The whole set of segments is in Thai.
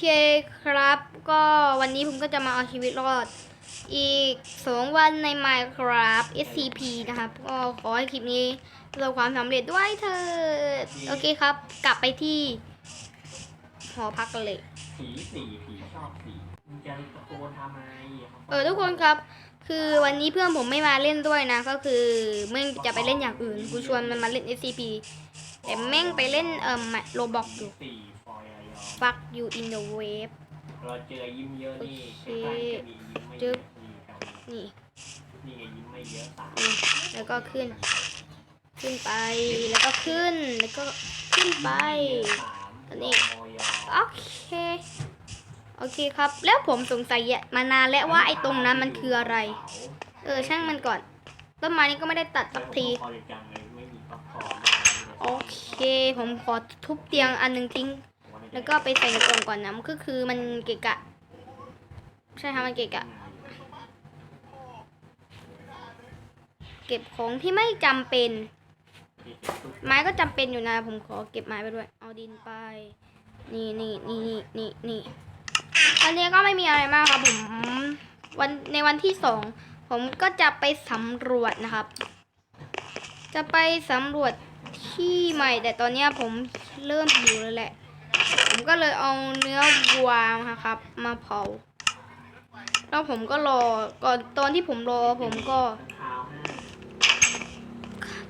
เคครับ ก็วันนี้ผมก็จะมาเอาชีวิตรอด อีกสองวันใน Minecraft SCP นะครับ ก็ขอให้คลิปนี้ประสบความสำเร็จด้วยเถิดโอเคครับ กลับไปที่ หอพักกันเลย ผีสีผีชอบสีมึงจะตะโกนทำไมเออทุกคนครับ คือวันนี้เพื่อนผมไม่มาเล่นด้วยนะ ก็คือแม่งจะไปเล่นอย่างอื่น กูชวนมันมาเล่น SCP แต่แม่งไปเล่นเอ่อโรบอกอยู่ สีฟอยล์ยอม fuck you in the wave เราเจอยิ้มเยอะนี่โอเคใกล้ๆจะมียิ้มไม่เยอะนี่แถวนี้นี่นี่ไงยิ้มไม่เยอะสามนี่แล้วก็ขึ้น ขึ้นไปแล้วก็ขึ้นแล้วก็ขึ้นไปสามอันนี้ฟอยล์ยอมโอเคโอเคครับ แล้วผมสงสัยมานานแล้วว่าไอ้ตรงนั้นมันคืออะไร เออช่างมันก่อนต้นไม้นี้ก็ไม่ได้ตัดสักทีพอเลยจังเลยไม่มีป๊อปคอร์นโอเค ผมขอทุบเตียงอันหนึ่งทิ้ง แล้วก็ไปใส่ในกล่องก่อนนะมันก็คือมันเกะกะ ใช่ค่ะมันเกะกะ เก็บของที่ไม่จำเป็น ไม้ก็จำเป็นอยู่นะ ผมขอเก็บไม้ไปด้วย เอาดินไป นี่นี่นี่นี่นี่นี่อันนี้ก็ไม่มีอะไรมากครับผมวันในวันที่สองผมก็จะไปสำรวจนะครับ จะไปสำรวจที่ใหม่แต่ตอนนี้ผมเริ่มหิวแล้วแหละ ผมก็เลยเอาเนื้อวัวมาครับ มาเผา แล้วผมก็รอก่อนตอนที่ผมรอผมก็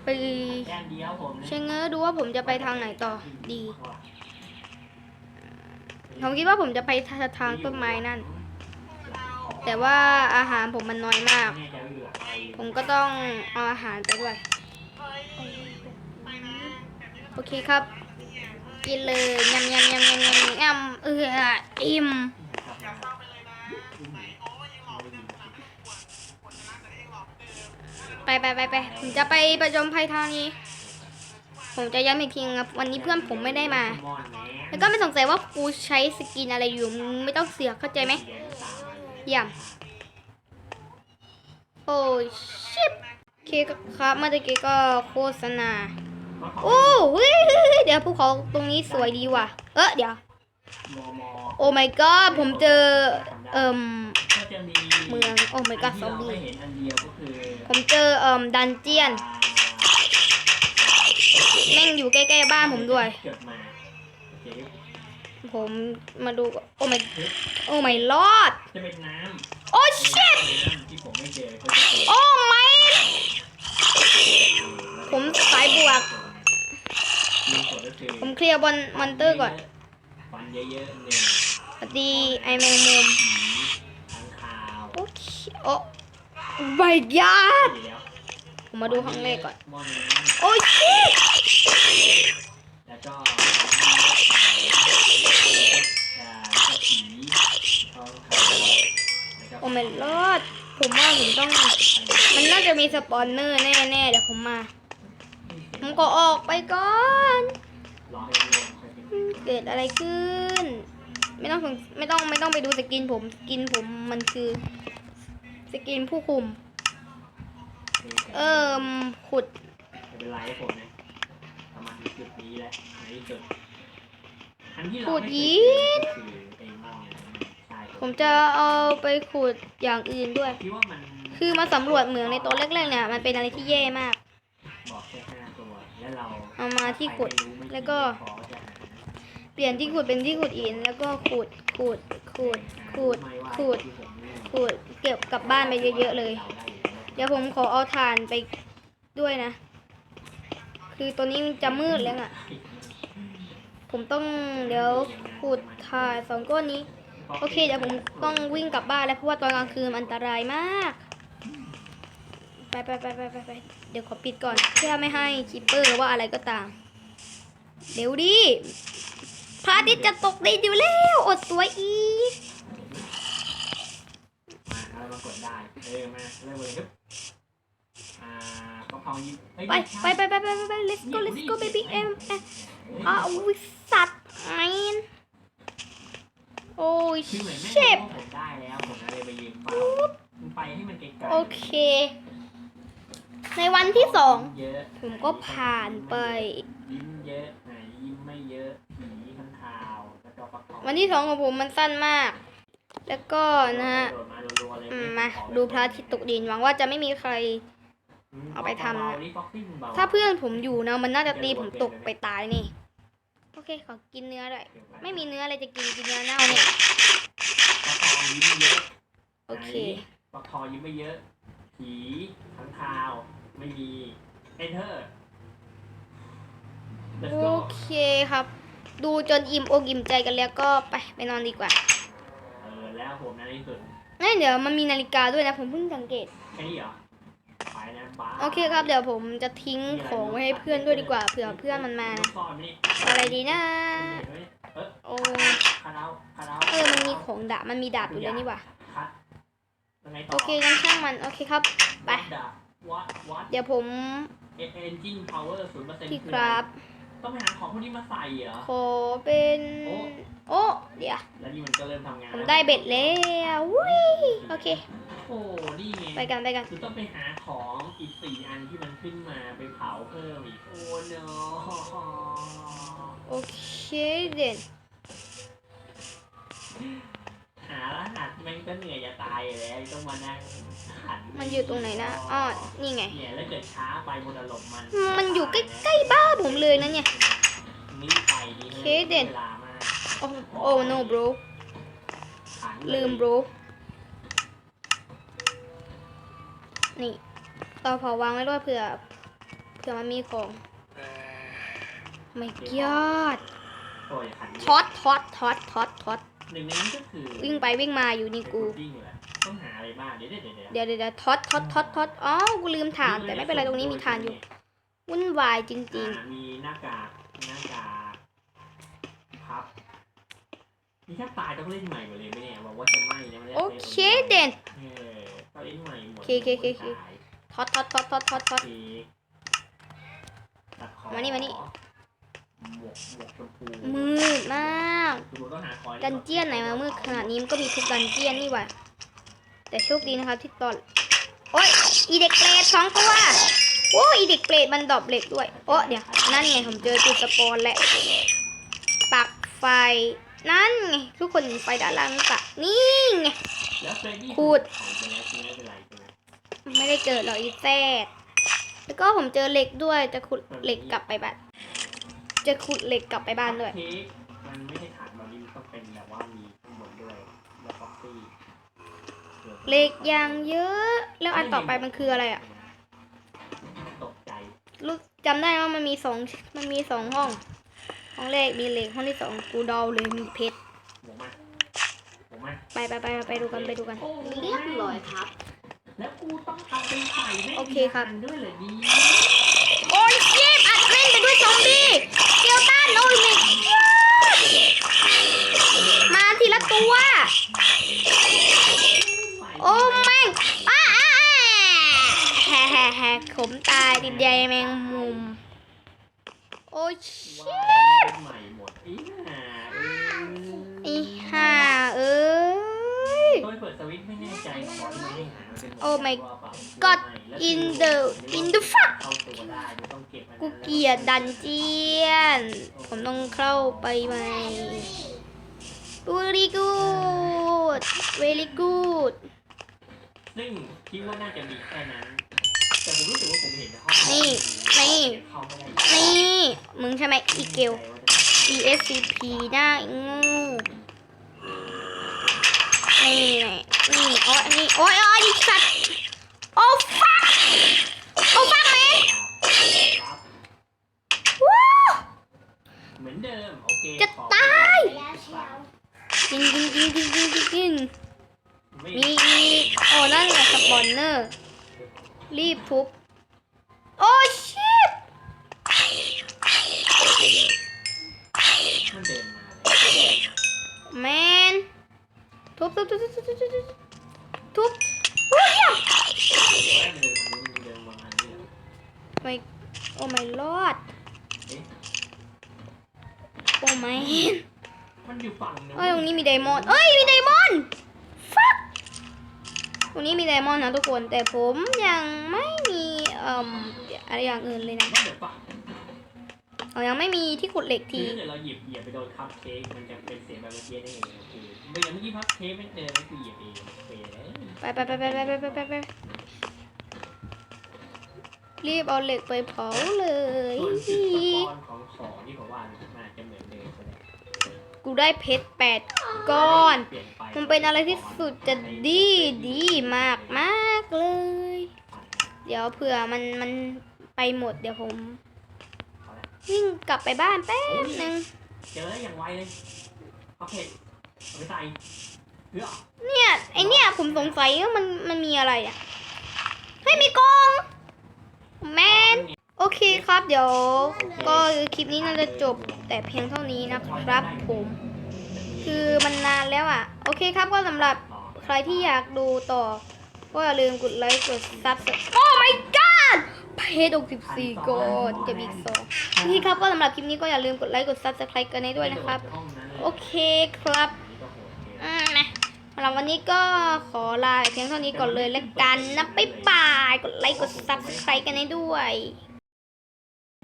ไปเดียวผมเชงเง้อดูว่าผมจะไปทางไหนต่อดี ผมคิดว่าผมจะไปทางต้นไม้นั่น แต่ว่าอาหารผมมันน้อยมาก ผมก็ต้องเอาอาหารไปด้วย โอเคครับ กินเลยยำยำยำยำยำยำเอืออิ่มไปไปไปไปผมจะไปประจมภัยทางนี้ ผมจะย้ำอีกทีครับวันนี้เพื่อนผมไม่ได้มา แล้วก็ไม่สงสัยว่ากูใช้สกินอะไรอยู่ไม่ต้องเสือกเข้าใจไหมเยี่ยมโอ้ชิปเคครับเมื่อกี้ก็โฆษณา โอ้เฮ้ยเฮ้ยเฮ้ยเดี๋ยวภูเขาตรงนี้สวยดีว่ะ เออเดี๋ยว โอ้ my god ผมเจอ เอ่มก็จะมีเมือง โอ้ my god ซอมที่บี้เราไม่เห็นอันเดียวก็คือผมเจอ เอ่มดันเจียน แม่งอยู่ใกล้ๆบ้านผมด้วย เกิดมาโอเคผมมาดูก่อนโอ้ my โอ้ my lord จะเป็นน้ำโอ้ shit น้ำที่ผมไม่เจอก็จะเป็นโอ้ my ผมสายบวกมี ผลก็คือผมเคลียร์บอลมอนเตอร์ก่อนฟันเยอะๆหนึ่งสวัสดีไอแมงมุมผีทางข่าวโอเคโอ้ my god เดี๋ยวผมมาดูห้องเลขก่อนหม้อน้โอ้ shit ำแล้วก็อ่าก็ผีทองขาวแล้วก็โอ้ my lord ผมว่าผมต้อง มันน่าจะมีสปอนเนอร์แน่ๆเดี๋ยวผมมา ผมก็ออกไปก่อน รอให้รวมไปเป็นเกิดอะไรขึ้น ไม่ต้องสงไม่ต้องไม่ต้องไปดูสกินผมสกินผมมันคือสกินผู้คุม เอิ่มขุดไม่เป็นไรผมนะประมาณจุดนี้แหละในที่สุดอันที่เราขุดไม่เคยียดเจอก็คือไอ้หม้อเนี่ยใช่ผมจะเอาไปขุดอย่างอื่นด้วยคิดว่ามันคือมาสำรวจเหมืองในตัวแรกๆเนี่ยมันเป็นอะไรที่แย่มากบอกแค่ห้าตัว แล้ว เราเอามาที่ขุดใครไม่รู้ไม่แล้วก็พอจะหาเปลี่ยนที่ขุดเป็นที่ขุดอิน แล้วก็ขุดขุดขุดขุดขุดขุดเก็บกลับบ้านไปเยอะๆเลย เดี๋ยวผมขอเอาถ่านไปด้วยนะ คือตัวนี้มันจะมืดแล้วอะ ผมต้องเดี๋ยวขุดถ่านสองก้อนนี้ โอเคเดี๋ยวผมต้องวิ่งกลับบ้านแล้วเพราะว่าตอนกลางคืนมันอันตรายมาก ไปไปไปไปไปไปเดี๋ยวขอปิดก่อนเพื่อไม่ให้คิปเปอร์หรือว่าอะไรก็ตาม เดี๋ยวดิพระอาทิตย์จะตกดินอยู่แล้วอดสวยอีกมาแล้วมากดได้ เออมาเริ่มเลยครับ อ่ากะเพรายิบเอ้ยไปม่ใช่ไปไปไปไปไป let's go let's go baby เอ็มอ้าววิสัตว์ไอ้นโอ้ยคือเหมือนแม่เจ็บรู้ว่าผมได้แล้วผมเลยไปยืมเป้ามึงไปให้มันไกลๆโอเค ในวันที่สองเยอะผมก็ผ่านไป ยิ้มเยอะไหนยิ้มไม่เยอะผีข้างคาวแล้วก็ประคอวันที่สองของผมมันสั้นมาก แล้วก็นะฮะโดดมารัวๆเลยอืมมาดูพระอาทิตย์ตกดินหวังว่าจะไม่มีใคร เอาไปทำนะ เบาๆนี่ Foxy เบาๆถ้าเพื่อนผมอยู่นะมันน่าจะตีผมตกไปตายนี่ โอเคขอกินเนื้อด้วยไม่มีเนื้ออะไรจะกินกินเนื้อเน่าเนี่ยปลาทองยิ้มไม่เยอะโอเค ไหนปลาทองยิ้มไม่เยอะ ผีข้างคาว ไม่มี enter let's โอ go เคครับ ดูจนอิ่มอกอิ่มใจกันแล้วก็ไปไปนอนดีกว่าเออแล้วผมนะในที่สุดนี่เดี๋ยวมันมีนาฬิกาด้วยนะผมเพิ่งสังเกต แค่นี้เหรอ ไปนะบ้าโอเคครับเดี๋ยวผมจะทิ้งของไว้ให้เพื่อนด้วยดีกว่าเผื่อเพื่อนมันมานะซ่อนไหมนี่อะไรดีนะ เห็นไหมเออโอ้คาราคาราเออมันมีของดาบมันมีดาบอยู่แล้วนี่หว่าคัด ยังไงต่อโอเคงั้นช่างมัน โอเคครับ ไป วัดวัด เดี๋ยวผมเอนจินพาวเวอร์ศูนย์เปอร์เซ็นต์ที่ครับ ต้องไปหาของพวกนี้มาใส่เหรอ ขอเป็นโอ้โอ้ เดี๋ยว แล้วนี่มันก็เริ่มทำงานผมได้เบ็ดแล้ววุ้ยโอเค โอ้นี่ไงไปกันไปกันคือต้องไปหาของอีกสี่อันที่มันขึ้นมาไปเผาเพิ่มอีก โอ้เนาะโอเคเด่นหารหัสแม่ง ก็เหนื่อยจะตายอยู่แล้วต้องมานั่งหันมันอยู่ตรงไหนนะอ้อนี่ไง เนี่ยแล้วเกิดช้าไปบนอารมณ์มันมันอยู่ใกล้ๆบ้านผมเลยนะเนี่ย นี่ไปดีเคเด่น วลามากโอ้โอ้ no bro ขันเยลืม bro นี่เราเผาวางไว้ด้วยเผื่อเผื่อมันมีของไม่ยอดโอ้ยขันท็อตท็อตท็อตท็อตท็อต หนึ่งในนั้นก็คือวิ่งไปวิ่งมาอยู่นี่กู วิ่งอยู่แหละต้องหาอะไรบ้างเดี๋ยวเดี๋ยวเดี๋ยวเดี๋ยวเดี๋ยวเดี๋ยวท็อตท็อตท็อตท็อตอ๋อ กูลืมถามแต่ไม่เป็นไรตรงนี้มีฐานอยู่ วุ่นวายจริง อ่ามีหน้ากากหน้ากากพับนี่ถ้าตายต้องเล่นใหม่หมดเลยไหมเนี่ยบอกว่าจะไหม่นะไม่ได้ๆโอเคเด่น เออต้องเล่นใหม่หมดเคเคเคเค ตายท็อตท็อตท็อตท็อตท็อตท็อตทีตัดคอมานี่มานี่ หมวกหมวกชมพูมืดมากคือต้องหาคอยดันเจียนไหนมามืดขนาดนี้มันก็มีทุกดันเจียนนี่หว่าแต่โชคดีนะครับที่ตอน โอ้ยอีเด็กเปรตสองตัวโอ้ยอีเด็กเปรตมันดรอปเหล็กด้วย โอ้เดี๋ยว นั่นไงผมเจอจุดสปอนแล้วปักไฟ นั่นไงทุกคนเห็นไฟด้านล่างหรือเปล่านี่ไง แล้วเฟรดดี้ขูดของไปแล้วคือไม่เป็นไรใช่ไหมไม่ได้เจอหรอกอีแซดแล้วก็ผมเจอเหล็กด้วยจะขุดเหล็กกลับไปบ้าน จะขุดเหล็กกลับไปบ้านด้วย เค้กมันไม่ใช่ฐานแบบนี้มันต้องเป็นแบบว่ามีข้างบนด้วย แล้วฟ็อกซี่เหล็กอย่างเยอะ แล้วอันต่อไปมันคืออะไรอะตกใจรู้จำได้ว่ามันมีสองมันมีสองห้อง ห้องแรกมีเหล็กห้องที่สองกูเดาเลยมีเพชรหมูมาหมูมาไปไปไปไปดูกันไปดูกัน โอ้เรียบร้อยครับ แล้วกูต้องทำเอาไปใส่ไม่โอเคครับ ด้วยเหรอดี โอ้ยเจ็บอัดแม่นไปด้วยซอมบี้ เกลตันโอ้ยไม่มาทีละตัว โอ้แม่งอ้าอ้าอ้าแฮ่แฮ่แฮ่ขมตายติดใยแมงมุม โอ้ยชิว่าแล้วใหม่หมดอีห่าเอ้ย อีห่าเอ้ยโดยเปิดสวิตช์ไม่แน่ใจขอที่ไม่ได้หาเป็นหมด Oh my ว่าเปล่า God แล้ว in the in the fuck เข้าตัวได้ไม่ต้องเก็บอันกูนั้นเกลียดดันเจียน ผมต้องเข้าไปไหม very good very good ซึ่งคิดว่าน่าจะมีแค่นั้น แต่ผมรู้สึกว่าผมเห็นในห้องนี่นี่ เข้าไม่ได้นี่ มึงใช่ไหมอีเกล ESCP หน้าอีงูนี่ไง นี่โอ้ยนี่โอ้ยโอ้ยดิสัตว์โอ้ฟักโอ้ฟักแมนครับวู้เหมือนเดิม โอเคจะขอตายแล้วเชียวกินกินกินกินกินกินกินไม่มีอีกโอ้นั่นไงสปอนเนอร์ รีบทุบ โอ้ชิ ไดมอนด์เอ้ย มีไดมอนด์ ฟักตรงนี้มีไดมอนด์นะทุกคน แต่ผมยังไม่มีเอ่มอะไรอย่างอื่นเลยนะว่าเดี๋ยวฝั่งเรายังไม่มีที่ขุดเหล็กคือทีถ้าเกิดเราหยิบเหยียบไปโดนคัพเค้กมันจะเป็นเสียงแบบเมื่อกี้ได้ไงคือเมื่อกี้คัพเค้กไม่เดินไม่คือเหยียบเองเฟยเลยไปไปไปไปไปไปไปไปไปรีบเอาเหล็กไปเผาเลยส่วนจุดประกอบของของที่ผมว่ามันอาจจะเหมือนเดิมก็ได้กูได้เพชรแปด ก้อนเปลี่ยนไปมันเป็นอะไรที่สุดจะดีดีมากมากเลย เดี๋ยวเผื่อมันมันไปหมดเดี๋ยวผมวิ่งกลับไปบ้านแป๊บนึงเจออย่างไวเลยเอาเผ็ดเอาไปใส่เลือกเนี่ยไอเนี่ยผมสงสัยว่ามันมันมีอะไรอะเฮ้ยมีกล่องแมนโอเคครับเดี๋ยวก็คลิปนี้น่าจะจบแต่เพียงเท่านี้นะครับผม คือมันนานแล้วอะ โอเคครับก็สำหรับใครที่อยากดูต่อ ก็อย่าลืมกดไลค์กดซับสไครต์โอ้ my god เพจ64กดจะมีอีกสองโอเคครับก็สำหรับคลิปนี้ก็อย่าลืมกดไลค์กดซับสไครต์กันให้ด้วยนะครับ โอเคครับอืมนะสำหรับวันนี้ก็ขอลาเพียงเท่านี้ก่อนเลยแล้วกันนะบ๊ายบายกดไลค์กดซับสไครต์กันให้ด้วย